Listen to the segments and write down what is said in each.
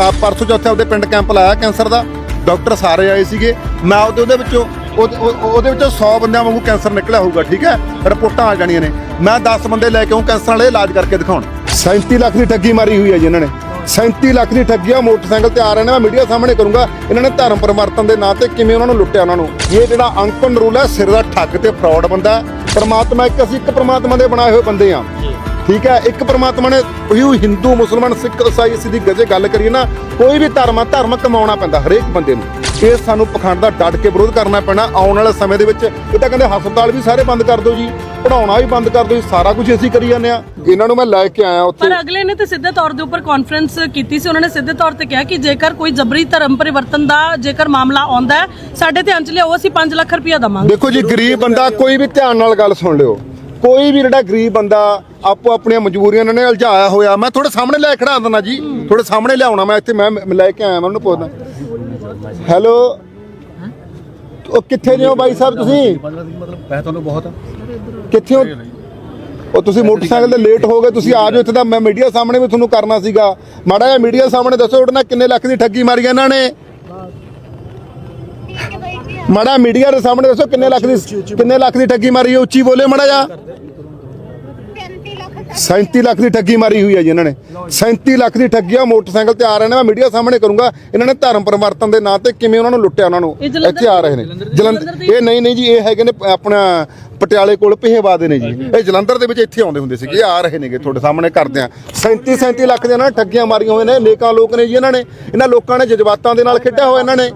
ਚਾ ਪਰਸੋਂ ਚੌਥੇ ਆਪਦੇ ਪਿੰਡ ਕੈਂਪ ਲਾਇਆ ਕੈਂਸਰ ਦਾ, ਡਾਕਟਰ ਸਾਰੇ ਆਏ ਸੀਗੇ। ਮੈਂ ਉਹਦੇ ਉਹਦੇ ਵਿੱਚੋਂ, ਉਹਦੇ- ਵਿੱਚੋਂ 100 ਬੰਦਿਆਂ ਵਾਂਗੂ ਕੈਂਸਰ ਨਿਕਲਿਆ ਹੋਊਗਾ, ਠੀਕ ਹੈ? ਰਿਪੋਰਟਾਂ ਆ ਜਾਣੀਆਂ ਨੇ। ਮੈਂ 10 ਬੰਦੇ ਲੈ ਕੇ ਆਉਂ ਕੈਂਸਰ ਵਾਲੇ ਇਲਾਜ ਕਰਕੇ ਦਿਖਾਉਣ। 37 ਲੱਖ ਦੀ ਠੱਗੀ ਮਾਰੀ ਹੋਈ ਹੈ ਜੀ ਇਹਨਾਂ ਨੇ। 37 ਲੱਖ ਦੀ ਠੱਗੀ ਆ, ਮੋਟਰਸਾਈਕਲ ਤੇ ਆ ਰਹੇ ਨੇ, ਮੈਂ ਮੀਡੀਆ ਸਾਹਮਣੇ ਕਰੂੰਗਾ, ਇਹਨਾਂ ਨੇ ਧਰਮ ਪਰਿਵਰਤਨ ਦੇ ਨਾਂ ਤੇ ਕਿਵੇਂ ਉਹਨਾਂ ਨੂੰ ਲੁੱਟਿਆ ਉਹਨਾਂ ਨੂੰ। ਇਹ ਜਿਹੜਾ ਅੰਕਨ ਰੂਲ ਹੈ, ਸਿਰ ਦਾ ਠੱਗ ਤੇ ਫਰਾਡ ਬੰਦਾ ਪਰਮਾਤਮਾ ਇੱਕ, ਅਸੀਂ ਇੱਕ ਪਰਮਾਤਮਾ ਦੇ ਬਣਾਏ ਹੋਏ ਬੰਦੇ ਆ ਠੀਕ ਹੈ ਇੱਕ ਪਰਮਾਤਮਾ ਨੇ ਉਹੀ ਹਿੰਦੂ ਮੁਸਲਮਾਨ ਸਿੱਖ ਈਸਾਈ ਅਸੀਂ ਦੀ ਗਜੇ ਗੱਲ ਕਰੀਏ ਨਾ ਕੋਈ ਵੀ ਧਰਮ ਆ ਧਰਮ ਕਮਾਉਣਾ ਪੈਂਦਾ ਹਰੇਕ ਬੰਦੇ ਨੂੰ। ਇਹ ਸਾਨੂੰ ਪਖੰਡ ਦਾ ਡਟ ਕੇ ਵਿਰੋਧ ਕਰਨਾ ਪੈਣਾ ਆਉਣ ਵਾਲੇ ਸਮੇਂ ਦੇ ਵਿੱਚ। ਇਹ ਤਾਂ ਕਹਿੰਦੇ ਹਸਪਤਾਲ ਵੀ ਸਾਰੇ ਬੰਦ ਕਰ ਦਿਓ ਜੀ ਪੜਾਉਣਾ ਵੀ ਬੰਦ ਕਰ ਦਿਓ ਸਾਰਾ ਕੁਝ ਅਸੀਂ ਕਰੀ ਜਾਂਦੇ ਆ ਇਹਨਾਂ ਨੂੰ ਮੈਂ ਲੈ ਕੇ ਆਇਆ ਉੱਥੇ। ਪਰ ਅਗਲੇ ਨੇ ਤੇ ਸਿੱਧੇ ਤੌਰ ਦੇ ਉੱਪਰ ਕਾਨਫਰੰਸ ਕੀਤੀ ਸੀ ਉਹਨਾਂ ਨੇ ਸਿੱਧੇ ਤੌਰ ਤੇ ਕਿਹਾ ਕਿ ਜੇਕਰ ਕੋਈ ਜਬਰੀ ਧਰਮ ਪਰਿਵਰਤਨ ਦਾ ਜੇਕਰ ਮਾਮਲਾ ਆਉਂਦਾ ਸਾਡੇ ਧਿਆਨ ਚ ਲਿਆਓ ਅਸੀਂ 5 ਲੱਖ ਰੁਪਇਆ ਦਵਾਂਗੇ। ਦੇਖੋ ਜੀ ਗਰੀਬ ਬੰਦਾ ਕੋਈ ਵੀ ਧਿਆਨ ਨਾਲ ਗੱਲ ਸੁਣ ਲਿਓ। ਕੋਈ ਵੀ ਜਿਹੜਾ ਗਰੀਬ ਬੰਦਾ ਆਪੋ ਆਪਣੀਆਂ ਮਜਬੂਰੀਆਂ ਇਹਨਾਂ ਨੇ ਉਲਝਾਇਆ ਹੋਇਆ, ਮੈਂ ਤੁਹਾਡੇ ਸਾਹਮਣੇ ਲੈ ਖੜਾ ਦਿੰਦਾ ਜੀ। ਤੁਹਾਡੇ ਸਾਹਮਣੇ ਲਿਆਉਣਾ ਮੈਂ ਇੱਥੇ, ਮੈਂ ਲੈ ਕੇ ਆਇਆ, ਮੈਂ ਉਹਨੂੰ ਪੁੱਛਦਾ। ਹੈਲੋ? ਉਹ ਕਿੱਥੇ ਨੇ ਹੋ ਬਾਈ ਸਾਹਿਬ ਤੁਸੀਂ? ਮਤਲਬ ਮੈਂ ਤੁਹਾਨੂੰ ਬਹੁਤ ਕਿੱਥੇ ਹੋ? ਉਹ ਤੁਸੀਂ ਮੋਟਰਸਾਈਕਲ ਤੇ ਲੇਟ ਹੋ ਗਏ, ਤੁਸੀਂ ਆ ਜਾਓ ਇੱਥੇ ਤਾਂ ਮੈਂ ਮੀਡੀਆ ਸਾਹਮਣੇ ਵੀ ਤੁਹਾਨੂੰ ਕਰਨਾ ਸੀਗਾ। ਮਾੜਾ ਜਿਹਾ ਮੀਡੀਆ ਸਾਹਮਣੇ ਦੱਸੋ, ਤੁਹਾਡੇ ਕਿੰਨੇ ਲੱਖ ਦੀ ਠੱਗੀ ਮਾਰੀ ਇਹਨਾਂ ਨੇ? ਮਾੜਾ ਮੀਡੀਆ ਦੇ ਸਾਹਮਣੇ ਦੱਸੋ ਕਿੰਨੇ ਲੱਖ ਦੀ ਕਿੰਨੇ ਲੱਖ ਦੀ ਠੱਗੀ ਮਾਰੀ ਹੈ? ਉੱਚੀ ਬੋਲੇ ਮਾੜਾ ਜਿਹਾ। 37 ਲੱਖ ਦੀ ਠੱਗੀ ਮਾਰੀ ਹੋਈ ਹੈ ਜੀ ਇਹਨਾਂ ਨੇ। 37 ਲੱਖ ਦੀ ਠੱਗੀ ਆ ਮੋਟਰਸਾਈਕਲ ਤੇ ਆ ਰਹੇ ਨੇ ਮੈਂ ਮੀਡੀਆ ਸਾਹਮਣੇ ਕਰੂੰਗਾ। ਇਹਨਾਂ ਨੇ ਧਰਮ ਪਰਿਵਰਤਨ ਦੇ ਨਾਂ ਤੇ ਕਿਵੇਂ ਉਹਨਾਂ ਨੂੰ ਲੁੱਟਿਆ ਉਹਨਾਂ ਨੂੰ? ਇੱਥੇ ਆ ਰਹੇ ਨੇ। ਜਲੰਧਰ ਇਹ ਨਹੀਂ ਨਹੀਂ ਜੀ ਇਹ ਹੈਗੇ ਨੇ ਆਪਣਾ ਪਟਿਆਲੇ ਕੋਲ ਪਿਹੇਵਾ ਦੇ ਨੇ ਜੀ। ਇਹ ਜਲੰਧਰ ਦੇ ਵਿੱਚ ਇੱਥੇ ਆਉਂਦੇ ਹੁੰਦੇ ਸੀਗੇ। ਇਹ ਆ ਰਹੇ ਨੇਗੇ ਤੁਹਾਡੇ ਸਾਹਮਣੇ ਕਰਦੇ ਆ। 37 37 ਲੱਖ ਦੇ ਇਹਨਾਂ ਨੇ ਠੱਗੀਆਂ ਮਾਰੀਆਂ ਹੋਏ ਨੇ ਨੇਕਾਂ ਲੋਕ ਨੇ ਜੀ ਇਹਨਾਂ ਨੇ। ਇਹਨਾਂ ਲੋਕਾਂ ਨੇ ਜਜ਼ਬਾਤਾਂ ਦੇ ਨਾਲ ਖੇਡਿਆ ਹੋਇਆ ਇਹਨਾਂ ਨੇ।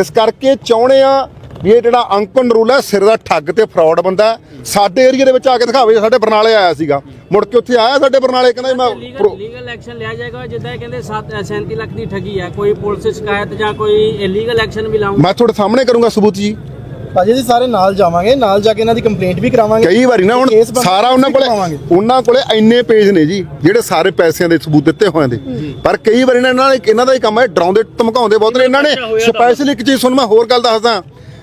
ਇਸ ਕਰਕੇ ਚਾਹੁੰਦੇ ਆ ਵੀ ਇਹ ਜਿਹੜਾ ਅੰਕਨ ਰੂਲ ਹੈ ਸਿਰ ਦਾ ਠੱਗ ਤੇ ਫਰਾਡ ਬੰਦਾ। ਸਾਡੇ ਏਰੀਆ ਦੇ ਵਿੱਚ ਆ ਕੇ ਦਿਖਾਵੇ ਸਾਡੇ ਬਰਨਾਲੇ ਆਇਆ ਸੀਗਾ। ਮੁੜ ਕੇ ਉੱਥੇ ਆਇਆ ਸਾਡੇ ਬਰਨਾਲੇ ਕਹਿੰਦਾ ਮੈਂ ਲੀਗਲ ਐਕਸ਼ਨ ਲਿਆ ਜਾਏਗਾ ਜਿੱਦਾਂ ਇਹ ਕਹਿੰਦੇ 37 ਲੱਖ ਦੀ ਠੱਗੀ ਹੈ। ਕੋਈ ਪੁਲਿਸ ਸ਼ਿਕਾਇਤ ਜਾਂ ਕੋਈ ਇਲੀਗਲ ਐਕਸ਼ਨ ਵੀ ਲਾਉਂਗਾ ਮੈਂ ਤੁਹਾਡੇ ਸਾਹਮਣੇ ਕਰੂੰਗਾ ਸਬੂਤ ਜੀ। ਭਾਜੀ ਜੀ ਸਾਰੇ ਨਾਲ ਜਾਵਾਂਗੇ ਨਾਲ ਜਾ ਕੇ ਇਹਨਾਂ ਦੀ ਕੰਪਲੇਂਟ ਵੀ ਕਰਾਵਾਂਗੇ। ਕਈ ਵਾਰੀ ਨਾ ਹੁਣ ਕੇਸ ਬਣਦਾ ਸਾਰਾ ਉਹਨਾਂ ਕੋਲੇ। ਉਹਨਾਂ ਕੋਲੇ ਇੰਨੇ ਪੇਜ ਨੇ ਜੀ ਜਿਹੜੇ ਸਾਰੇ ਪੈਸਿਆਂ ਦੇ ਸਬੂਤ ਦਿੱਤੇ ਹੋਏ ਨੇ। ਪਰ ਕਈ ਵਾਰੀ ਨਾ ਇਹਨਾਂ ਨੇ ਇਹਨਾਂ ਦਾ ਹੀ ਕੰਮ ਹੈ ਡਰਾਉਂਦੇ ਧਮਕਾਉਂਦੇ ਬਹੁਤ ਨੇ ਇਹਨਾਂ ਨੇ। ਸਪੈਸ਼ਲੀ ਇੱਕ ਚੀਜ਼ ਤੁਹਾਨੂੰ ਮੈਂ ਹੋਰ ਗੱਲ ਦੱਸਦਾ।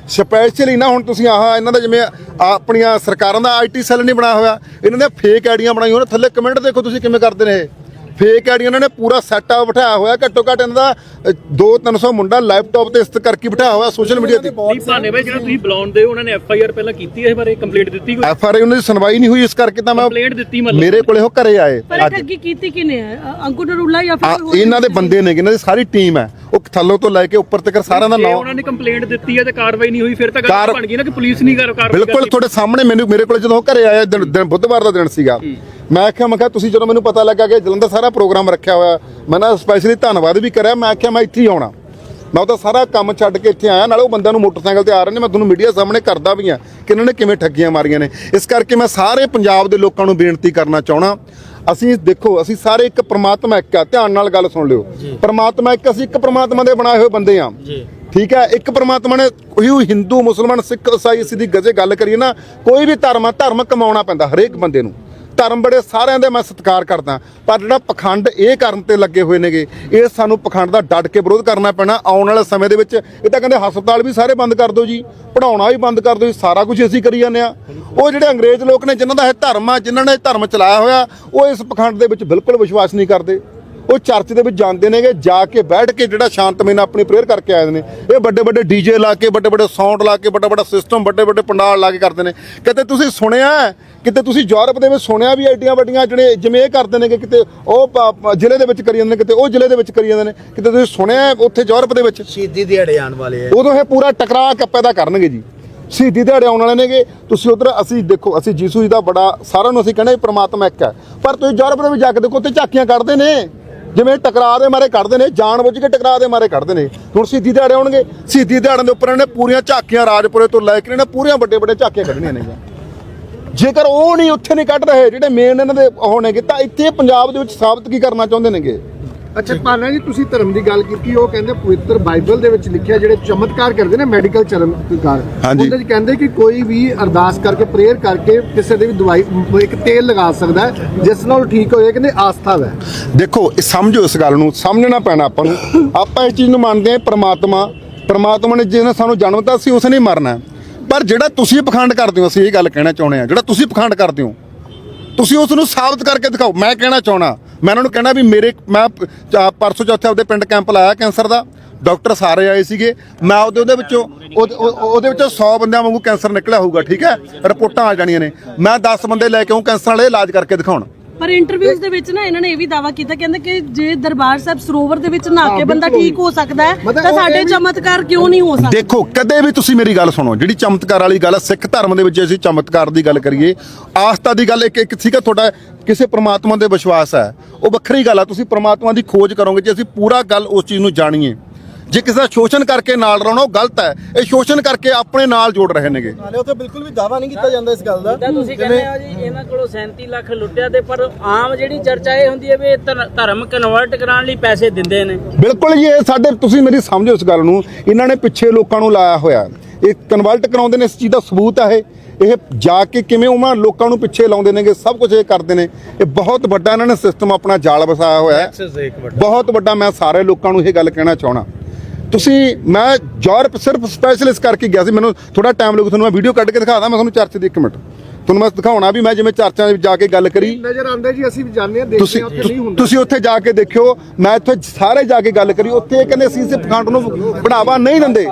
ਸਪੈਸ਼ਲੀ ਨਾ ਹੁਣ ਤੁਸੀਂ ਆਹ ਇਹਨਾਂ ਦਾ ਜਿਵੇਂ ਆਹ ਆਪਣੀਆਂ ਸਰਕਾਰਾਂ ਦਾ ਆਈਟੀ ਸੈੱਲ ਨਹੀਂ ਬਣਾਇਆ ਹੋਇਆ ਇਹਨਾਂ ਦੇ ਫੇਕ ਆਈਡੀਆਂ ਬਣਾਈਆਂ ਹੋਣ ਥੱਲੇ ਕਮੈਂਟ ਦੇਖੋ ਤੁਸੀਂ ਕਿਵੇਂ ਕਰਦੇ ਨੇ ਇਹ। ਫੇਕ ਆਈਡੀਆਂ ਇਹਨਾਂ ਨੇ ਪੂਰਾ ਸੈਟਅਪ ਬਿਠਾਇਆ ਹੋਇਆ ਘੱਟੋ ਘੱਟ ਇਹਨਾਂ ਦਾ 2-300 ਮੁੰਡਾ ਲੈਪਟਾਪ ਤੇ ਇਸਤ ਕਰਕੇ ਬਿਠਾਇਆ ਹੋਇਆ ਸੋਸ਼ਲ ਮੀਡੀਆ ਤੇ। ਨਹੀਂ ਭਾਨੇ ਬਾਈ ਜਿਹੜਾ ਤੁਸੀਂ ਬੁਲਾਉਂਦੇ ਹੋ ਉਹਨਾਂ ਨੇ ਐਫ ਆਈ ਆਰ ਪਹਿਲਾਂ ਕੀਤੀ ਹੈ ਇਸ ਬਾਰੇ? ਕੰਪਲੀਟ ਦਿੱਤੀ ਕੋਈ? ਐਫ ਆਰ ਆਈ ਉਹਨਾਂ ਦੀ ਸੁਣਵਾਈ ਨਹੀਂ ਹੋਈ ਇਸ ਕਰਕੇ ਤਾਂ ਮੈਂ ਕੰਪਲੇਂਟ ਦਿੱਤੀ ਮਤਲਬ? ਮੇਰੇ ਕੋਲੇ ਉਹ ਘਰੇ ਆਏ ਪਰ ਠੱਗੀ ਕੀਤੀ ਕਿਨੇ ਹੈ ਅੰਕੁਰ ਨਰੂਲਾ ਜਾਂ ਫਿਰ ਹੋਰ ਇਹਨਾਂ ਦੇ ਬੰਦੇ ਨੇ? ਇਹਨਾਂ ਦੀ ਸਾਰੀ ਟੀਮ ਹੈ। ਉਹ ਥੱਲੋਂ ਤੋਂ ਲੈ ਕੇ ਉੱਪਰ ਤੱਕ ਸਾਰਿਆਂ ਦਾ ਨਾਮ ਉਹਨਾਂ ਨੇ ਕੰਪਲੇਂਟ ਦਿੱਤੀ ਹੈ ਤੇ ਕਾਰਵਾਈ ਨਹੀਂ ਹੋਈ ਫਿਰ ਤਾਂ ਗੱਲ ਬਣ ਗਈ ਨਾ ਕਿ ਪੁਲਿਸ ਨਹੀਂ ਕਰ ਕਾਰਵਾਈ ਬਿਲਕੁਲ। ਤੁਹਾਡੇ ਸਾਹਮਣੇ ਮੈਨੂੰ ਮੇਰੇ ਕੋਲ ਜਦੋਂ ਘਰੇ ਆਇਆ ਦਿਨ ਬੁੱਧਵਾਰ ਦਾ ਦਿਨ ਸੀਗਾ। ਮੈਂ ਆਖਿਆ ਮੈਂ ਕਿਹਾ ਤੁਸੀਂ ਜਦੋਂ ਮੈਨੂੰ ਪਤਾ ਲੱਗਾ ਕਿ ਜਲੰਧਰ ਸਾਰਾ ਪ੍ਰੋਗਰਾਮ ਰੱਖਿਆ ਹੋਇਆ। ਮੈਂ ਨਾ ਸਪੈਸ਼ਲੀ ਧੰਨਵਾਦ ਵੀ ਕਰਿਆ। ਮੈਂ ਆਖਿਆ ਮੈਂ ਇੱਥੇ ਹੀ ਆਉਣਾ। ਮੈਂ ਉਹਦਾ ਸਾਰਾ ਕੰਮ ਛੱਡ ਕੇ ਇੱਥੇ ਆਇਆ। ਨਾਲੇ ਉਹ ਬੰਦਿਆਂ ਨੂੰ ਮੋਟਰਸਾਈਕਲ ਤੇ ਆ ਰਹੇ ਨੇ। ਮੈਂ ਤੁਹਾਨੂੰ ਮੀਡੀਆ ਸਾਹਮਣੇ ਕਰਦਾ ਵੀ ਆ ਕਿ ਇਹਨਾਂ ਨੇ ਕਿਵੇਂ ਠੱਗੀਆਂ ਮਾਰੀਆਂ ਨੇ। ਇਸ ਕਰਕੇ ਮੈਂ ਸਾਰੇ ਪੰਜਾਬ ਦੇ ਲੋਕਾਂ ਨੂੰ ਬੇਨਤੀ ਕਰਨਾ ਚਾਹਣਾ ਅਸੀਂ ਦੇਖੋ ਅਸੀਂ ਸਾਰੇ ਇੱਕ ਪ੍ਰਮਾਤਮਾ ਇੱਕ ਆ। ਧਿਆਨ ਨਾਲ ਗੱਲ ਸੁਣ ਲਿਓ। ਪ੍ਰਮਾਤਮਾ ਇੱਕ ਅਸੀਂ ਇੱਕ ਪ੍ਰਮਾਤਮਾ ਦੇ ਬਣਾਏ ਹੋਏ ਬੰਦੇ ਆ ਠੀਕ ਹੈ? ਇੱਕ ਪ੍ਰਮਾਤਮਾ ਨੇ ਉਹੀ ਹਿੰਦੂ ਮੁਸਲਮਾਨ ਸਿੱਖ ਈਸਾਈ ਅਸੀਂ ਦੀ ਗਜੇ ਗੱਲ ਕਰੀਏ ਨਾ ਕੋਈ ਵੀ ਧਰਮ ਆ ਧਰਮ ਕਮਾਉਣਾ ਪੈਂਦਾ ਹਰੇਕ ਬੰਦੇ ਨੂੰ। ਧਰਮ ਬੜੇ ਸਾਰਿਆਂ ਦੇ ਮੈਂ ਸਤਿਕਾਰ ਕਰਦਾ। ਪਰ ਜਿਹੜਾ ਪਖੰਡ ਇਹ ਕਰਨ ਤੇ ਲੱਗੇ ਹੋਏ ਨੇਗੇ, ਇਹ ਸਾਨੂੰ ਪਖੰਡ ਦਾ ਡਟ ਕੇ ਵਿਰੋਧ ਕਰਨਾ ਪੈਣਾ। ਆਉਣ ਵਾਲੇ ਸਮੇਂ ਦੇ ਵਿੱਚ ਇਹ ਤਾਂ ਕਹਿੰਦੇ ਹਸਪਤਾਲ ਵੀ ਸਾਰੇ ਬੰਦ ਕਰ ਦਿਓ ਜੀ ਪੜਾਉਣਾ ਵੀ ਬੰਦ ਕਰ ਦਿਓ ਜੀ, ਸਾਰਾ ਕੁਝ ਅਸੀਂ ਕਰੀ ਜਾਂਦੇ ਆ ਉਹ ਜਿਹੜੇ ਅੰਗਰੇਜ਼ ਲੋਕ ਨੇ, ਜਿਨ੍ਹਾਂ ਦਾ ਇਹ ਧਰਮ ਆ, ਜਿਨ੍ਹਾਂ ਨੇ ਇਹ ਧਰਮ ਚਲਾਇਆ ਹੋਇਆ, ਉਹ ਇਸ ਪਖੰਡ ਦੇ ਵਿੱਚ ਬਿਲਕੁਲ ਵਿਸ਼ਵਾਸ ਨਹੀਂ ਕਰਦੇ। ਉਹ ਚਰਚ ਦੇ ਵਿੱਚ ਜਾਂਦੇ ਨੇਗੇ ਜਾ ਕੇ ਬੈਠ ਕੇ ਜਿਹੜਾ ਸ਼ਾਂਤਮਈ ਨਾਲ ਆਪਣੀ ਪ੍ਰੇਅਰ ਕਰਕੇ ਆਏ ਨੇ। ਇਹ ਵੱਡੇ ਵੱਡੇ ਡੀਜੇ ਲਾ ਕੇ ਵੱਡੇ ਵੱਡੇ ਸਾਊਂਡ ਲਾ ਕੇ ਵੱਡਾ ਵੱਡਾ ਸਿਸਟਮ ਵੱਡੇ ਵੱਡੇ ਪੰਡਾਲ ਲਾ ਕੇ ਕਰਦੇ ਨੇ। ਕਿਤੇ ਤੁਸੀਂ ਸੁਣਿਆ? ਕਿਤੇ ਤੁਸੀਂ ਯੂਰਪ ਦੇ ਵਿੱਚ ਸੁਣਿਆ ਵੀ ਐਡੀਆਂ ਵੱਡੀਆਂ ਜਿਹੜੇ ਜਿਵੇਂ ਇਹ ਕਰਦੇ ਨੇਗੇ ਕਿਤੇ ਉਹ ਜ਼ਿਲ੍ਹੇ ਦੇ ਵਿੱਚ ਕਰੀ ਜਾਂਦੇ ਨੇ ਕਿਤੇ ਉਹ ਜ਼ਿਲ੍ਹੇ ਦੇ ਵਿੱਚ ਕਰੀ ਜਾਂਦੇ ਨੇ। ਕਿਤੇ ਤੁਸੀਂ ਸੁਣਿਆ ਉੱਥੇ ਯੂਰਪ ਦੇ ਵਿੱਚ? ਸ਼ਹੀਦੀ ਦਿਹਾੜੇ ਆਉਣ ਵਾਲੇ ਆ। ਉਦੋਂ ਇਹ ਪੂਰਾ ਟਕਰਾਅ ਕੱਪੇ ਦਾ ਕਰਨਗੇ ਜੀ। ਸ਼ਹੀਦੀ ਦਿਹਾੜੇ ਆਉਣ ਵਾਲੇ ਨੇਗੇ। ਤੁਸੀਂ ਉਧਰ ਅਸੀਂ ਦੇਖੋ ਅਸੀਂ ਜੀਸੂ ਜੀ ਦਾ ਬੜਾ ਸਾਰਿਆਂ ਨੂੰ ਅਸੀਂ ਕਹਿੰਦੇ ਪ੍ਰਮਾਤਮਾ ਇੱਕ ਹੈ। ਪਰ ਤੁਸੀਂ ਯੂਰਪ ਦੇ ਵਿੱਚ ਜਾ ਕੇ ਦੇਖੋ ਤੇ ਝਾਕੀਆਂ ਕੱਢਦੇ ਨੇ। ਜਿਵੇਂ ਟਕਰਾਅ ਦੇ ਮਾਰੇ ਕੱਢਦੇ ਨੇ ਜਾਣ ਬੁੱਝ ਕੇ ਟਕਰਾਅ ਦੇ ਮਾਰੇ ਕੱਢਦੇ ਨੇ। ਹੁਣ ਸ਼ਹੀਦੀ ਦਿਹਾੜੇ ਆਉਣਗੇ ਸ਼ਹੀਦੀ ਦਿਹਾੜਿਆਂ ਦੇ ਉੱਪਰ ਇਹਨੇ ਪੂਰੀਆਂ ਝਾਕੀਆਂ ਰਾਜਪੁਰੇ ਤੋਂ ਲੈ ਕੇ ਇਹਨੇ ਪੂਰੀਆਂ ਵੱਡੇ ਵੱਡੇ ਝਾਕੀਆਂ ਕੱਢਣੀਆਂ ਨੇਗੀਆਂ। ਜੇਕਰ ਉਹ ਨਹੀਂ, ਉੱਥੇ ਨਹੀਂ ਕੱਢ ਰਹੇ ਜਿਹੜੇ ਮੇਨ ਇਹਨਾਂ ਦੇ ਉਹ ਨੇਗੇ ਤਾਂ ਇੱਥੇ ਪੰਜਾਬ ਦੇ ਵਿੱਚ ਸਾਬਤ ਕੀ ਕਰਨਾ ਚਾਹੁੰਦੇ ਨੇਗੇ? ਅੱਛਾ ਪਾਨਾ ਜੀ ਤੁਸੀਂ ਧਰਮ ਦੀ ਗੱਲ ਕੀਤੀ ਉਹ ਕਹਿੰਦੇ ਪਵਿੱਤਰ ਬਾਈਬਲ ਦੇ ਵਿੱਚ ਲਿਖਿਆ ਜਿਹੜੇ ਚਮਤਕਾਰ ਕਰਦੇ ਨੇ ਮੈਡੀਕਲ ਚਮਤਕਾਰ। ਉਹਦੇ ਵਿੱਚ ਕਹਿੰਦੇ ਕਿ ਕੋਈ ਵੀ ਅਰਦਾਸ ਕਰਕੇ ਪ੍ਰੇਅਰ ਕਰਕੇ ਕਿਸੇ ਦੇ ਵੀ ਦਵਾਈ ਇੱਕ ਤੇਲ ਲਗਾ ਸਕਦਾ ਜਿਸ ਨਾਲ ਠੀਕ ਹੋ ਜਾਏ ਕਹਿੰਦੇ ਆਸਥਾ ਹੈ ਦੇਖੋ ਇਹ ਸਮਝੋ ਇਸ ਗੱਲ ਨੂੰ ਸਮਝਣਾ ਪੈਣਾ ਆਪਾਂ ਨੂੰ ਆਪਾਂ ਇਸ ਚੀਜ਼ ਨੂੰ ਮੰਨਦੇ ਹਾਂ ਪ੍ਰਮਾਤਮਾ ਪ੍ਰਮਾਤਮਾ ਨੇ ਜਿਹਨੇ ਸਾਨੂੰ ਜਨਮ ਦਿੱਤਾ ਸੀ ਉਸ ਨੇ ਹੀ ਮਰਨਾ। ਪਰ ਜਿਹੜਾ ਤੁਸੀਂ ਪਖੰਡ ਕਰਦੇ ਹੋ ਅਸੀਂ ਇਹ ਗੱਲ ਕਹਿਣਾ ਚਾਹੁੰਦੇ ਹਾਂ ਜਿਹੜਾ ਤੁਸੀਂ ਪਖੰਡ ਕਰਦੇ ਹੋ ਤੁਸੀਂ ਉਸ ਨੂੰ ਸਾਬਤ ਕਰਕੇ ਦਿਖਾਓ ਮੈਂ ਕਹਿਣਾ ਚਾਹਣਾ ਮੈਂ ਉਹਨਾਂ ਨੂੰ ਕਹਿਣਾ ਵੀ ਮੇਰੇ ਮੈਂ ਪ- ਚਾ- ਪਰਸੋਂ ਚੌਥੇ ਆਪਦੇ ਪਿੰਡ ਕੈਂਪ ਲਾਇਆ ਕੈਂਸਰ ਦਾ। ਡਾਕਟਰ ਸਾਰੇ ਆਏ ਸੀਗੇ। ਮੈਂ ਉਹਦੇ ਉਹਦੇ ਵਿੱਚੋਂ ਉਹਦੇ- ਉਹਦੇ ਵਿੱਚੋਂ 100 ਬੰਦਿਆਂ ਵਾਂਗੂ ਕੈਂਸਰ ਨਿਕਲਿਆ ਹੋਊਗਾ, ਠੀਕ ਹੈ? ਰਿਪੋਰਟਾਂ ਆ ਜਾਣੀਆਂ ਨੇ। ਮੈਂ 10 ਬੰਦੇ ਲੈ ਕੇ ਆਉਂ ਕੈਂਸਰ ਵਾਲੇ ਇਲਾਜ ਕਰਕੇ ਦਿਖਾਉਣ। ਪਰ ਇੰਟਰਵਿਊਜ਼ ਦੇ ਵਿੱਚ ਨਾ ਇਹਨਾਂ ਨੇ ਇਹ ਵੀ ਦਾਵਾ ਕੀਤਾ ਕਹਿੰਦੇ ਕਿ ਜੇ ਦਰਬਾਰ ਸਾਹਿਬ ਸਰੋਵਰ ਦੇ ਵਿੱਚ ਨਹਾ ਕੇ ਬੰਦਾ ਠੀਕ ਹੋ ਸਕਦਾ ਹੈ ਤਾਂ ਸਾਡੇ ਚਮਤਕਾਰ ਕਿਉਂ ਨਹੀਂ ਹੋ ਸਕਦੇ? ਦੇਖੋ ਕਦੇ ਵੀ ਤੁਸੀਂ ਮੇਰੀ ਗੱਲ ਸੁਣੋ ਜਿਹੜੀ ਚਮਤਕਾਰ ਵਾਲੀ ਗੱਲ ਹੈ, ਸਿੱਖ ਧਰਮ ਦੇ ਵਿੱਚ ਅਸੀਂ ਚਮਤਕਾਰ ਦੀ ਗੱਲ ਕਰੀਏ ਆਸਥਾ ਦੀ ਗੱਲ ਇੱਕ ਇੱਕ ਸੀਗਾ ਤੁਹਾਡਾ ਕਿਸੇ ਪ੍ਰਮਾਤਮਾ ਦੇ ਵਿਸ਼ਵਾਸ ਹੈ ਉਹ ਵੱਖਰੀ ਗੱਲ ਆ ਤੁਸੀਂ ਪ੍ਰਮਾਤਮਾ ਦੀ ਖੋਜ ਕਰੋਗੇ ਜੇ ਅਸੀਂ ਪੂਰਾ ਗੱਲ ਉਸ ਚੀਜ਼ ਨੂੰ ਜਾਣੀਏ। ਜੇ ਕਿਸੇ ਦਾ ਸ਼ੋਸ਼ਣ ਕਰਕੇ ਨਾਲ ਰਹਿਣਾ ਉਹ ਗਲਤ ਹੈ। ਇਹ ਸ਼ੋਸ਼ਣ ਕਰਕੇ ਆਪਣੇ ਨਾਲ ਜੋੜ ਰਹੇ ਨੇਗੇ। ਨਾਲੇ ਉੱਥੇ ਬਿਲਕੁਲ ਵੀ ਦਾਵਾ ਨਹੀਂ ਕੀਤਾ ਜਾਂਦਾ ਇਸ ਗੱਲ ਦਾ। ਤਾਂ ਤੁਸੀਂ ਕਹਿੰਦੇ ਹੋ ਜੀ ਇਹਨਾਂ ਕੋਲੋਂ 37 ਲੱਖ ਲੁੱਟਿਆ ਤੇ ਪਰ ਆਮ ਜਿਹੜੀ ਚਰਚਾ ਇਹ ਹੁੰਦੀ ਹੈ ਵੀ ਇਹ ਧਰ- ਧਰਮ ਕਨਵਰਟ ਕਰਾਉਣ ਲਈ ਪੈਸੇ ਦਿੰਦੇ ਨੇ। ਬਿਲਕੁਲ ਜੀ ਇਹ ਸਾਡੇ ਤੁਸੀਂ ਮੇਰੀ ਸਮਝੋ ਇਸ ਗੱਲ ਨੂੰ। ਇਹਨਾਂ ਨੇ ਪਿੱਛੇ ਲੋਕਾਂ ਨੂੰ ਲਾਇਆ ਹੋਇਆ। ਇਹ ਕਨਵਰਟ ਕਰਾਉਂਦੇ ਨੇ ਇਸ ਚੀਜ਼ ਦਾ ਸਬੂਤ ਹੈ ਇਹ। ਇਹ ਜਾ ਕੇ ਕਿਵੇਂ ਉਹਨਾਂ ਲੋਕਾਂ ਨੂੰ ਪਿੱਛੇ ਲਾਉਂਦੇ ਨੇਗੇ ਸਭ ਕੁਝ ਇਹ ਕਰਦੇ ਨੇ। ਇਹ ਬਹੁਤ ਵੱਡਾ ਇਹਨਾਂ ਨੇ ਸਿਸਟਮ ਆਪਣਾ ਜਾਲ ਵਸਾਇਆ ਹੋਇਆ ਹੈ। ਬਹੁਤ ਵੱਡਾ ਮੈਂ ਸਾਰੇ ਲੋਕਾਂ ਨੂੰ ਇਹ ਗੱਲ ਕਹਿਣਾ ਚਾਹਣਾ ਤੁਸੀਂ ਮੈਂ ਯੂਰਪ ਸਿਰਫ ਸਪੈਸ਼ਲਿਸਟ ਕਰਕੇ ਗਿਆ ਸੀ ਮੈਨੂੰ ਥੋੜਾ ਟਾਈਮ ਲੱਗੂ ਤੁਹਾਨੂੰ ਮੈਂ ਵੀਡੀਓ ਕੱਢ ਕੇ ਦਿਖਾਦਾ ਮੈਂ ਤੁਹਾਨੂੰ ਚਰਚ ਦੀ ਇੱਕ ਮਿੰਟ। ਤੁਹਾਨੂੰ ਮੈਂ ਦਿਖਾਉਣਾ ਵੀ ਮੈਂ ਜਿਵੇਂ ਚਰਚਾਂ ਵਿੱਚ ਜਾ ਕੇ ਗੱਲ ਕਰੀ। ਨਜ਼ਰ ਆਉਂਦੇ ਜੀ ਅਸੀਂ ਵੀ ਜਾਣਦੇ ਹਾਂ ਦੇਖਦੇ ਹਾਂ ਉੱਥੇ ਨਹੀਂ ਹੁੰਦਾ। ਤੁਸੀਂ ਉੱਥੇ ਜਾ ਕੇ ਦੇਖਿਓ ਮੈਂ ਇੱਥੇ ਸਾਰੇ ਜਾ ਕੇ ਗੱਲ ਕਰੀ ਉੱਥੇ ਇਹ ਕਹਿੰਦੇ ਅਸੀਂ ਸਿਰਫ ਖੰਡ ਨੂੰ ਬੜਾਵਾ ਨਹੀਂ ਦਿੰਦੇ।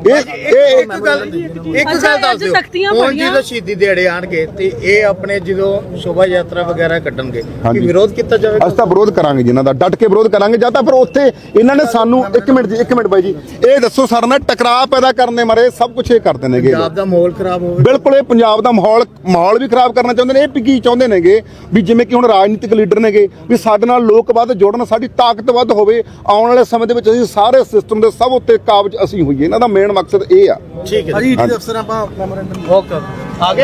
ਇਹ ਇਹ ਇੱਕ ਗੱਲ ਇੱਕ ਅੱਛਾ, ਗੱਲ ਦੱਸ ਅੱਜ ਦਿਓ। ਤਖ਼ਤੀਆਂ ਹੁਣ ਪੜ੍ਹੀਆਂ। ਜਦੋਂ ਸ਼ਹੀਦੀ ਦਿਹਾੜੇ ਆਣਗੇ ਤੇ ਇਹ ਆਪਣੇ ਜਦੋਂ ਸ਼ੋਭਾ ਯਾਤਰਾ ਵਗੈਰਾ ਕੱਢਣਗੇ ਕੀ ਹਾਂਜੀ। ਵਿਰੋਧ ਕੀਤਾ ਜਾਵੇਗਾ? ਅਸੀਂ ਤਾਂ ਵਿਰੋਧ ਕਰਾਂਗੇ ਜੀ ਇਹਨਾਂ ਦਾ ਡਟ ਕੇ ਵਿਰੋਧ ਕਰਾਂਗੇ ਜਾਂ ਤਾਂ ਫਿਰ ਉੱਥੇ ਇਹਨਾਂ ਨੇ ਸਾਨੂੰ ਇੱਕ ਮਿੰਟ ਜੀ ਇੱਕ ਮਿੰਟ ਬਾਈ ਜੀ ਇਹ ਦੱਸੋ ਸਾਡੇ ਨਾਲ ਟਕਰਾਅ ਪੈਦਾ ਕਰਨ ਦੇ ਮਾਰੇ ਸਭ ਕੁਝ ਇਹ ਕਰਦੇ ਨੇਗੇ। ਪੰਜਾਬ ਦਾ ਮਾਹੌਲ ਖਰਾਬ ਹੋਵੇ। ਬਿਲਕੁਲ ਇਹ ਪੰਜਾਬ ਦਾ ਮਾਹੌਲ ਮਾਹੌਲ ਵੀ ਖਰਾਬ ਕਰਨਾ ਚਾਹੁੰਦੇ ਨੇ ਇਹ ਵੀ ਕੀ ਚਾਹੁੰਦੇ ਨੇਗੇ ਵੀ ਜਿਵੇਂ ਕਿ ਹੁਣ ਰਾਜਨੀਤਿਕ ਲੀਡਰ ਨੇਗੇ ਵੀ ਸਾਡੇ ਨਾਲ ਲੋਕ ਵੱਧ ਜੁੜਨ ਸਾਡੀ ਤਾਕਤ ਵੱਧ ਹੋਵੇ ਆਉਣ ਵਾਲੇ ਸਮੇਂ ਦੇ ਵਿੱਚ ਅਸੀਂ ਸਾਰੇ ਸਿਸਟਮ ਦੇ ਸਭ ਉੱਤੇ ਕਾਬਜ ਅਸੀਂ ਹੋਈਏ ਇਹਨਾਂ ਦਾ ਮੇਨ ਮਕਸਦ ਇਹ ਆ। ਠੀਕ ਹੈ ਈਡੀ ਅਫਸਰ ਆਪਾਂ ਮੈਮੋਰੈਂਡਮ ਓਕੇ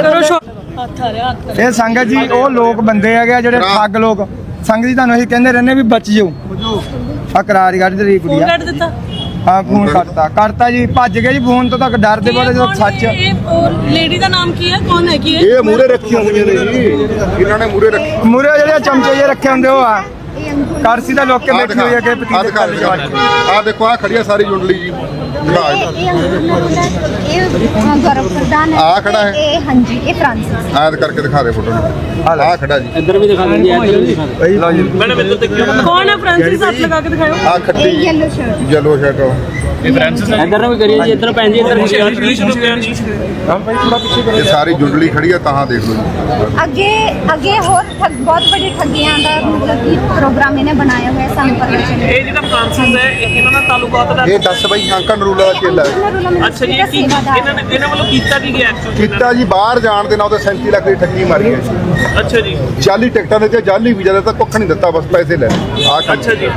ਕਰੋ ਸ਼ੋ ਹੱਥ ਆ ਰਿਹਾ ਹੱਥ ਇਹ ਸੰਗਤ ਜੀ ਉਹ ਲੋਕ ਬੰਦੇ ਹੈਗੇ ਆ ਜਿਹੜੇ ਠੱਗ ਲੋਕ। ਸੰਗਤ ਜੀ ਤੁਹਾਨੂੰ ਅਸੀਂ ਕਹਿੰਦੇ ਰਹਿੰਦੇ ਵੀ ਬਚ ਜਾਓ। ਆ ਕਰਾਰੀ ਫੋਨ ਕੁੜੀਆ ਕੱਢ ਦਿੱਤਾ? ਆ ਫੋਨ ਕੱਟਤਾ ਕਰਤਾ ਜੀ ਭੱਜ ਗਏ ਜੀ ਫੋਨ ਤੋਂ ਤੱਕ ਬੋਲੇ ਜਦੋਂ ਕੌਣ ਸੱਚ? ਇਹ ਲੇਡੀ ਦਾ ਨਾਮ ਕੀ ਹੈ? ਕੌਣ ਹੈ ਕੀ ਹੈ? ਇਹ ਮੂਰੇ ਰੱਖੀਆਂ ਹੋਈਆਂ ਨੇ ਜੀ। ਇਹਨਾਂ ਨੇ ਮੂਰੇ ਰੱਖੀ ਮੂਰੇ ਜਿਹੜੇ ਚਮਚੇ ਜੇ ਰੱਖੇ ਹੁੰਦੇ ਉਹ ਆ। ਕਰਸੀ ਦਾ ਲੋਕ ਕੇ ਆ ਬੈਠੀ ਹੋਈ ਹੈ ਕਿ ਆ ਪਤੀਲੇ ਦਿਖਾ ਕੱਲ ਜਵਾਨੀ ਆ ਦੇਖੋ ਆ ਖੜੀ ਆ ਸਾਰੀ ਜੁੰਡਲੀ ਜੀ। ਇਹ ਇਹ ਇਹ ਹੈ। ਆਹ ਖੜਾ ਹੈ? ਇਹ ਹਾਂਜੀ ਇਹ ਫ੍ਰਾਂਸਿਸ ਆਇਦ ਕਰਕੇ ਦਿਖਾ ਦੇ ਫੋਟੋ ਨੂੰ। ਆ ਖੜਾ ਜੀ। ਇੱਧਰ ਵੀ ਦਿਖਾ ਦਿੰਦੇ ਇੱਧਰ ਵੀ ਦਿਖਾ ਦਿੰਦੇ ਲਓ ਜੀ। ਮੈਡਮ ਇੱਧਰ ਦੇਖਿਓ। ਕੌਣ ਹੈ ਫ੍ਰਾਂਸਿਸ ਹੱਥ ਲਗਾ ਕੇ ਦਿਖਾਓ ਆ ਇਹ ਖੱਟੀ ਯੈਲੋ ਸ਼ਰਟ ਯੈਲੋ ਸ਼ਰਟ ਇੱਧਰ ਨੂੰ ਵੀ ਕਰੀਏ ਜੀ ਇੱਧਰ ਭੈਣ ਜੀ ਇੱਧਰ ਇਹ ਸਾਰੀ ਜੁੰਡਲੀ ਖੜੀ ਆ ਤਾਂ ਦੇਖ ਲਓ ਜੀ। ਅੱਗੇ ਅੱਗੇ ਹੋਰ ਬਹੁਤ ਵੱਡੀ ਠੱਗੀਆਂ ਦਾ ਮਤਲਬ ਕਿ ਪ੍ਰੋਗਰਾਮ ਇਹਨੇ ਬਣਾਇਆ ਹੋਇਆ ਸਾਨੂੰ ਚੱਲਿਆ। ਇਹ ਜਿਹੜਾ ਫ੍ਰਾਂਸਿਸ ਹੈ ਇਹ ਇਹਨਾਂ ਦਾ ਤਾਲੁਕਾਤ ਦਾ ਇਹ ਦੱਸ ਬਈ ਅੰਕਨ ਰੂਲਾ ਦਾ ਚੇਲਾ ਹੈ। ਅੱਛਾ ਜੀ ਇਹ ਕੀ ਇਹਨਾਂ ਨੇ ਇਹਨਾਂ ਵੱਲੋਂ ਕੀਤਾ ਕੀ ਗਿਆ ਐਕਚੁਅਲੀ ਕੀਤਾ ਜੀ ਬਾਹਰ ਜਾਣ ਦੇ ਨਾਲ ਉਹਦੇ 37 ਲੱਖ ਦੀ ਠੱਗੀ ਮਾਰੀ ਹੈ। ਅੱਛਾ ਜੀ। ਜਾਲੀ ਟਿਕਟਾਂ ਦੇ ਤੇ ਜਾਲੀ ਵੀਜ਼ਾ ਦੇ ਤਾਂ ਕੁੱਖ ਨਹੀਂ ਦਿੱਤਾ ਬਸ ਪੈਸੇ ਲੈ ਆ ਅੱਛਾ ਜੀ।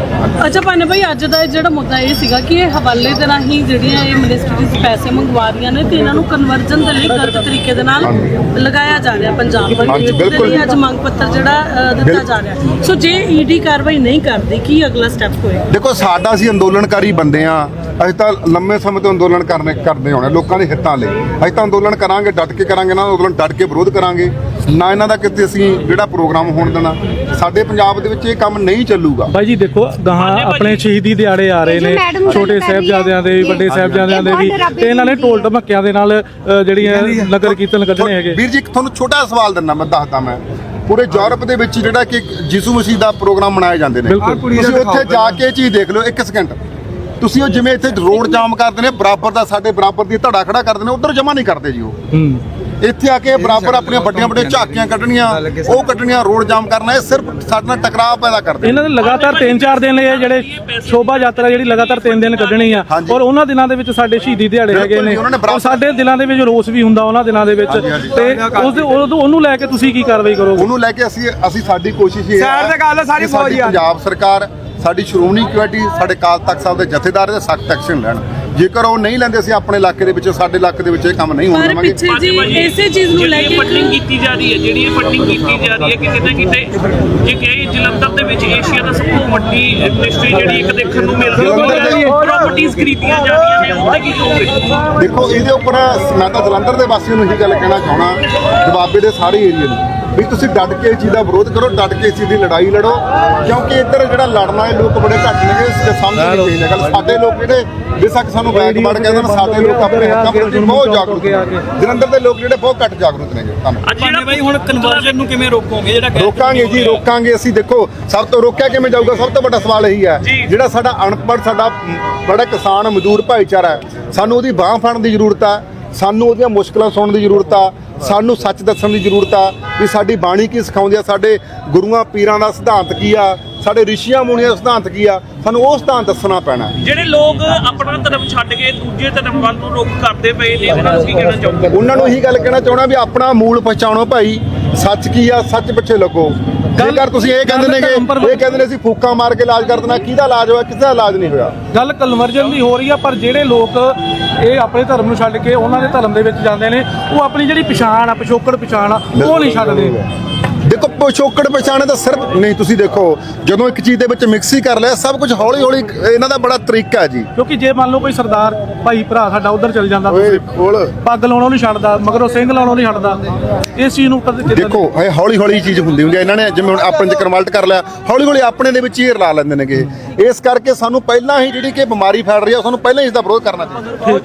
ਅੱਛਾ ਭਾਨੇ ਭਾਈ ਅੱਜ ਦਾ ਜਿਹੜਾ ਮੁੱਦਾ ਇਹ ਸੀਗਾ ਕਿ ਇਹ ਹਵਾਲੇ ਦੇ ਰਾਹੀਂ ਜਿਹੜੀਆਂ ਇਹ ਮਿਨਿਸਟਰੀਜ਼ ਪੈਸੇ ਮੰਗਵਾ ਰਹੀਆਂ ਨੇ ਤੇ ਇਹਨਾਂ ਨੂੰ ਕਨਵਰਜਨ ਦੇ ਲਈ ਗਲਤ ਤਰੀਕੇ ਦੇ ਨਾਲ ਲਗਾਇਆ ਜਾ ਰਿਹਾ ਪੰਜਾਬ ਵੱਲ। ਬਿਲਕੁਲ। ਅੱਜ ਮੰਗ ਪੱਤਰ ਜਿਹੜਾ ਦਿੱਤਾ ਜਾ ਰਿਹਾ। ਸੋ ਜੇ ਈਡੀ ਕਾਰਵਾਈ ਨਹੀਂ ਕਰਦੀ ਕੀ ਅਗਲਾ ਸਟੈਪ ਹੋਏਗਾ? ਦੇਖੋ ਸਾਡਾ ਅਸੀਂ ਅੰਦੋਲਨਕਾਰੀ ਬੰਦੇ ਆ ਅਸੀਂ ਤਾਂ ਲੰਮੇ ਸਮੇਂ ਤੋਂ ਅੰਦੋਲਨ ਕਰਨੇ ਕਰਦੇ ਹੋਣੇ ਲੋਕਾਂ ਦੇ ਹਿੱਤਾਂ ਲਈ। ਅਸੀਂ ਤਾਂ ਅੰਦੋਲਨ ਕਰਾਂਗੇ ਡਟ ਕੇ ਕਰਾਂਗੇ ਨਾ ਅੰਦੋਲਨ ਡਟ ਕੇ ਵਿਰੋਧ ਕਰਾਂਗੇ। ਨਾ ਇਹਨਾਂ ਦਾ ਕਿਤੇ ਅਸੀਂ ਜਿਹੜਾ ਪ੍ਰੋਗਰਾਮ ਹੋਣ ਦੇਣਾ। ਸਾਡੇ ਪੰਜਾਬ ਦੇ ਵਿੱਚ ਇਹ ਕੰਮ ਨਹੀਂ ਚੱਲੂਗਾ। ਬਾਈ ਜੀ ਦੇਖੋ ਗਾਹਾਂ ਆਪਣੇ ਸ਼ਹੀਦੀ ਦਿਹਾੜੇ ਆ ਰਹੇ ਨੇ ਛੋਟੇ ਸਾਹਿਬਜ਼ਾਦਿਆਂ ਦੇ ਵੱਡੇ ਸਾਹਿਬਜ਼ਾਦਿਆਂ ਦੇ ਵੀ। ਤੇ ਇਹਨਾਂ ਨੇ ਢੋਲ ਢਮੱਕਿਆਂ ਦੇ ਨਾਲ ਜਿਹੜੀਆਂ ਨਗਰ ਕੀਰਤਨ ਕੱਢਣੇ ਹੈਗੇ। ਵੀਰ ਜੀ ਤੁਹਾਨੂੰ ਛੋਟਾ ਸਵਾਲ ਦਿੰਦਾ ਮੈਂ ਦੱਸਦਾ ਮੈਂ। ਪੂਰੇ ਯੂਰਪ ਦੇ ਵਿੱਚ ਜਿਹੜਾ ਕਿ ਯਿਸੂ ਮਸੀਹ ਦਾ ਪ੍ਰੋਗਰਾਮ ਮਨਾਏ ਜਾਂਦੇ ਨੇ। ਤੁਸੀਂ ਉੱਥੇ ਜਾ ਕੇ ਚੀਜ਼ ਦੇਖ ਲਓ ਇੱਕ ਸਕਿੰਟ ਤੁਸੀਂ ਉਹ ਜਿਵੇਂ ਇੱਥੇ ਰੋਡ ਜਾਮ ਕਰਦੇ ਨੇ ਬਰਾਬਰ ਦਾ ਸਾਡੇ ਬਰਾਬਰ ਦੀ ਧੜਾ ਖੜਾ ਕਰਦੇ ਨੇ ਉਧਰ ਜਮਾ ਨਹੀਂ ਕਰਦੇ ਜੀ ਉਹ। ਹੂੰ। ਇੱਥੇ ਆ ਕੇ ਬਰਾਬਰ ਆਪਣੀਆਂ ਵੱਡੀਆਂ ਵੱਡੀਆਂ ਝਾਕੀਆਂ ਕੱਢਣੀਆਂ ਉਹ ਕੱਢਣੀਆਂ ਰੋਡ ਜਾਮ ਕਰਨਾ ਇਹ ਸਿਰਫ ਸਾਡੇ ਨਾਲ ਟਕਰਾਅ ਪੈਦਾ ਕਰਦੇ ਇਹਨਾਂ ਦੇ ਲਗਾਤਾਰ 3-4 ਦਿਨ ਜਿਹੜੇ ਸ਼ੋਭਾ ਯਾਤਰਾ ਜਿਹੜੀ ਲਗਾਤਾਰ 3 ਦਿਨ ਕੱਢਣੀ ਆ। ਔਰ ਉਹਨਾਂ ਦਿਨਾਂ ਦੇ ਵਿੱਚ ਸਾਡੇ ਸ਼ਹੀਦੀ ਦਿਹਾੜੇ ਹੈਗੇ ਨੇ ਨੇ ਔਰ ਸਾਡੇ ਦਿਲਾਂ ਦੇ ਵਿੱਚ ਰੋਸ ਵੀ ਹੁੰਦਾ ਉਹਨਾਂ ਦਿਨਾਂ ਦੇ ਵਿੱਚ। ਤੇ ਉਸ ਉਹਨੂੰ ਉਹਨੂੰ ਲੈ ਕੇ ਤੁਸੀਂ ਕੀ ਕਾਰਵਾਈ ਕਰੋਗੇ ਉਹਨੂੰ ਲੈ ਕੇ ਅਸੀਂ ਅਸੀਂ ਸਾਡੀ ਕੋਸ਼ਿਸ਼ ਇਹ ਸਾਈਡ ਤੇ ਗੱਲ ਸਾਰੀ ਫੌਜ ਆ। ਪੰਜਾਬ ਸਰਕਾਰ ਸਾਡੀ ਸ਼੍ਰੋਮਣੀ ਕਮੇਟੀ ਸਾਡੇ ਕਾਲ ਤਖਤ ਸਾਹਿਬ ਦੇ ਜਥੇਦਾਰ ਦੇ ਸਖਤ ਐਕਸ਼ਨ ਲੈਣ ਜੇਕਰ ਉਹ ਨਹੀਂ ਲੈਂਦੇ ਅਸੀਂ ਆਪਣੇ ਇਲਾਕੇ ਦੇ ਵਿੱਚ ਸਾਡੇ ਇਲਾਕੇ ਦੇ ਵਿੱਚ ਇਹ ਕੰਮ ਨਹੀਂ ਹੋਣ ਪਰ ਦੇਵਾਂਗੇ। ਪਿੱਛੇ ਜੀ ਇਸੇ ਚੀਜ਼ ਨੂੰ ਲੈ ਕੇ ਫੰਡਿੰਗ ਕੀਤੀ ਜਾ ਰਹੀ ਹੈ ਜਿਹੜੀ ਇਹ ਫੰਡਿੰਗ ਕੀਤੀ ਜਾ ਰਹੀ ਹੈ ਕਿਤੇ ਨਾ ਕਿਤੇ ਜੇ ਕਹੇ ਜਲੰਧਰ ਦੇ ਵਿੱਚ ਏਸ਼ੀਆ ਦਾ ਸਭ ਤੋਂ ਵੱਡੀ ਮਿਨਿਸਟਰੀ ਜਿਹੜੀ ਇੱਕ ਦੇਖਣ ਨੂੰ ਮਿਲ ਰਹੀ ਹੈ ਪ੍ਰਾਪਰਟੀਆਂ ਖਰੀਦੀਆਂ ਜਾ ਰਹੀਆਂ ਨੇ ਉਹਦਾ ਕੀ ਕਹੋਗੇ ਦੇਖੋ ਇਹਦੇ ਉੱਪਰ ਮੈਂ ਤਾਂ ਜਲੰਧਰ ਦੇ ਵਾਸੀਆਂ ਨੂੰ ਇਹੀ ਗੱਲ ਕਹਿਣਾ ਚਾਹਣਾ ਜਵਾਬੇ ਦੇ ਸਾਰੇ ਏਰੀਏ ਨੂੰ। ਵੀ ਤੁਸੀਂ ਡਟ ਕੇ ਇਸ ਚੀਜ਼ ਦਾ ਵਿਰੋਧ ਕਰੋ ਡਟ ਕੇ ਇਸ ਚੀਜ਼ ਦੀ ਲੜਾਈ ਲੜੋ ਕਿਉਂਕਿ ਇੱਧਰ ਜਿਹੜਾ ਲੜਨਾ ਹੈ ਲੋਕ ਬੜੇ ਘੱਟ ਨੇ ਇਸ ਸਮਝ ਨਹੀਂ ਚਾਹੀਦੀ ਗੱਲ ਸਾਡੇ ਲੋਕ ਜਿਹੜੇ ਬੇਸ਼ੱਕ ਸਾਨੂੰ ਬੈਕਵਰਡ ਕਹਿੰਦੇ ਨੇ ਸਾਡੇ ਲੋਕ ਆਪਣੇ ਹੱਕਾਂ ਪ੍ਰਤੀ ਬਹੁਤ ਜਾਗਰੂਕ ਨੇ। ਜਲੰਧਰ ਦੇ ਲੋਕ ਜਿਹੜੇ ਬਹੁਤ ਘੱਟ ਜਾਗਰੂਕ ਨੇ ਧੰਨਵਾਦ ਅੱਜ ਜਿਹੜਾ ਬਾਈ ਹੁਣ ਕਨਵਰਜਨ ਨੂੰ ਕਿਵੇਂ ਰੋਕੋਗੇ? ਜਿਹੜਾ ਰੋਕਾਂਗੇ ਜੀ ਰੋਕਾਂਗੇ ਅਸੀਂ। ਦੇਖੋ ਸਭ ਤੋਂ ਰੋਕਿਆ ਕਿਵੇਂ ਜਾਊਗਾ? ਸਭ ਤੋਂ ਵੱਡਾ ਸਵਾਲ ਇਹੀ ਹੈ। ਜਿਹੜਾ ਸਾਡਾ ਅਨਪੜ੍ਹ ਸਾਡਾ ਬੜਾ ਕਿਸਾਨ ਮਜ਼ਦੂਰ ਭਾਈਚਾਰਾ ਹੈ ਸਾਨੂੰ ਉਹਦੀ ਬਾਹ ਫੜਨ ਦੀ ਜ਼ਰੂਰਤ ਹੈ ਸਾਨੂੰ ਉਹਦੀਆਂ ਮੁਸ਼ਕਲਾਂ ਸੁਣਨ ਦੀ ਜ਼ਰੂਰਤ ਆ ਸਾਨੂੰ ਸੱਚ ਦੱਸਣ ਦੀ ਜ਼ਰੂਰਤ ਆ ਵੀ ਸਾਡੀ ਬਾਣੀ ਕੀ ਸਿਖਾਉਂਦੀ ਆ ਸਾਡੇ ਗੁਰੂਆਂ ਪੀਰਾਂ ਦਾ ਸਿਧਾਂਤ ਕੀ ਆ ਸਾਡੇ ਰਿਸ਼ੀਆਂ ਮੁਨੀਆਂ ਦਾ ਸਿਧਾਂਤ ਕੀ ਆ ਸਾਨੂੰ ਉਹ ਸਿਧਾਂਤ ਦੱਸਣਾ ਪੈਣਾ ਜਿਹੜੇ ਲੋਕ ਆਪਣਾ ਧਰਮ ਛੱਡ ਕੇ ਦੂਜੇ ਧਰਮ ਵੱਲ ਨੂੰ ਰੁਖ ਕਰਦੇ ਪਏ ਨੇ ਉਹਨਾਂ ਨੂੰ ਕੀ ਕਹਿਣਾ ਚਾਹੋਗੇ? ਉਹਨਾਂ ਨੂੰ ਇਹੀ ਗੱਲ ਕਹਿਣਾ ਚਾਹਣਾ ਵੀ ਆਪਣਾ ਮੂਲ ਪਛਾਣੋ ਭਾਈ ਸੱਚ ਕੀ ਆ ਸੱਚ ਪਿੱਛੇ ਲੱਗੋ। ਜੇਕਰ ਤੁਸੀਂ ਇਹ ਕਹਿੰਦੇ ਨੇ ਕਿ ਇਹ ਕਹਿੰਦੇ ਨੇ ਅਸੀਂ ਫੂਕਾਂ ਮਾਰ ਕੇ ਇਲਾਜ ਕਰ ਦੇਣਾ ਕਿਹਦਾ ਇਲਾਜ ਹੋਇਆ ਕਿਸੇ ਦਾ ਇਲਾਜ ਨਹੀਂ ਹੋਇਆ? ਗੱਲ ਕਨਵਰਜਨ ਦੀ ਹੋ ਰਹੀ ਆ ਪਰ ਜਿਹੜੇ ਲੋਕ ਇਹ ਆਪਣੇ ਧਰਮ ਨੂੰ ਛੱਡ ਕੇ ਉਹਨਾਂ ਦੇ ਧਰਮ ਦੇ ਵਿੱਚ ਜਾਂਦੇ ਨੇ ਉਹ ਆਪਣੀ ਜਿਹੜੀ ਪਛਾਣ ਆ ਪਿਛੋਕੜ ਪਛਾਣ ਆ ਉਹ ਨਹੀਂ ਛੱਡਦੇ। ਪਿਛੋਕੜ ਪਛਾਣੇ ਤਾਂ ਸਿਰਫ ਨਹੀਂ ਤੁਸੀਂ ਦੇਖੋ ਜਦੋਂ ਇੱਕ ਚੀਜ਼ ਦੇ ਵਿੱਚ ਮਿਕਸ ਹੀ ਕਰ ਲਿਆ ਸਭ ਕੁਝ ਹੌਲੀ ਹੌਲੀ ਇਹਨਾਂ ਦਾ ਬੜਾ ਤਰੀਕਾ ਹੈ ਜੀ। ਕਿਉਂਕਿ ਜੇ ਮੰਨ ਲਓ ਕੋਈ ਸਰਦਾਰ ਭਾਈ ਭਰਾ ਸਾਡਾ ਉਧਰ ਚਲ ਜਾਂਦਾ ਪੱਗ ਲਾਉਣੋਂ ਨਹੀਂ ਛੱਡਦਾ ਮਗਰੋਂ ਸਿੰਘ ਲਾਉਣੋਂ ਨਹੀਂ ਛੱਡਦਾ ਇਸ ਚੀਜ਼ ਨੂੰ ਦੇਖੋ ਇਹ ਹੌਲੀ ਹੌਲੀ ਚੀਜ਼ ਹੁੰਦੀ ਹੁੰਦੀ ਹੈ ਇਹਨਾਂ ਨੇ ਜਿਵੇਂ ਹੁਣ ਆਪਣੇ ਚ ਕਨਵਰਟ ਕਰ ਲਿਆ ਹੌਲੀ ਹੌਲੀ ਆਪਣੇ ਦੇ ਵਿੱਚ ਹੀ ਰਲਾ ਲੈਂਦੇ ਨੇਗੇ। ਇਸ ਕਰਕੇ ਸਾਨੂੰ ਪਹਿਲਾਂ ਹੀ ਜਿਹੜੀ ਕਿ ਬਿਮਾਰੀ ਫੈਲ ਰਹੀ ਹੈ ਸਾਨੂੰ ਪਹਿਲਾਂ ਹੀ ਇਸ ਦਾ ਵਿਰੋਧ ਕਰਨਾ ਚਾਹੀਦਾ।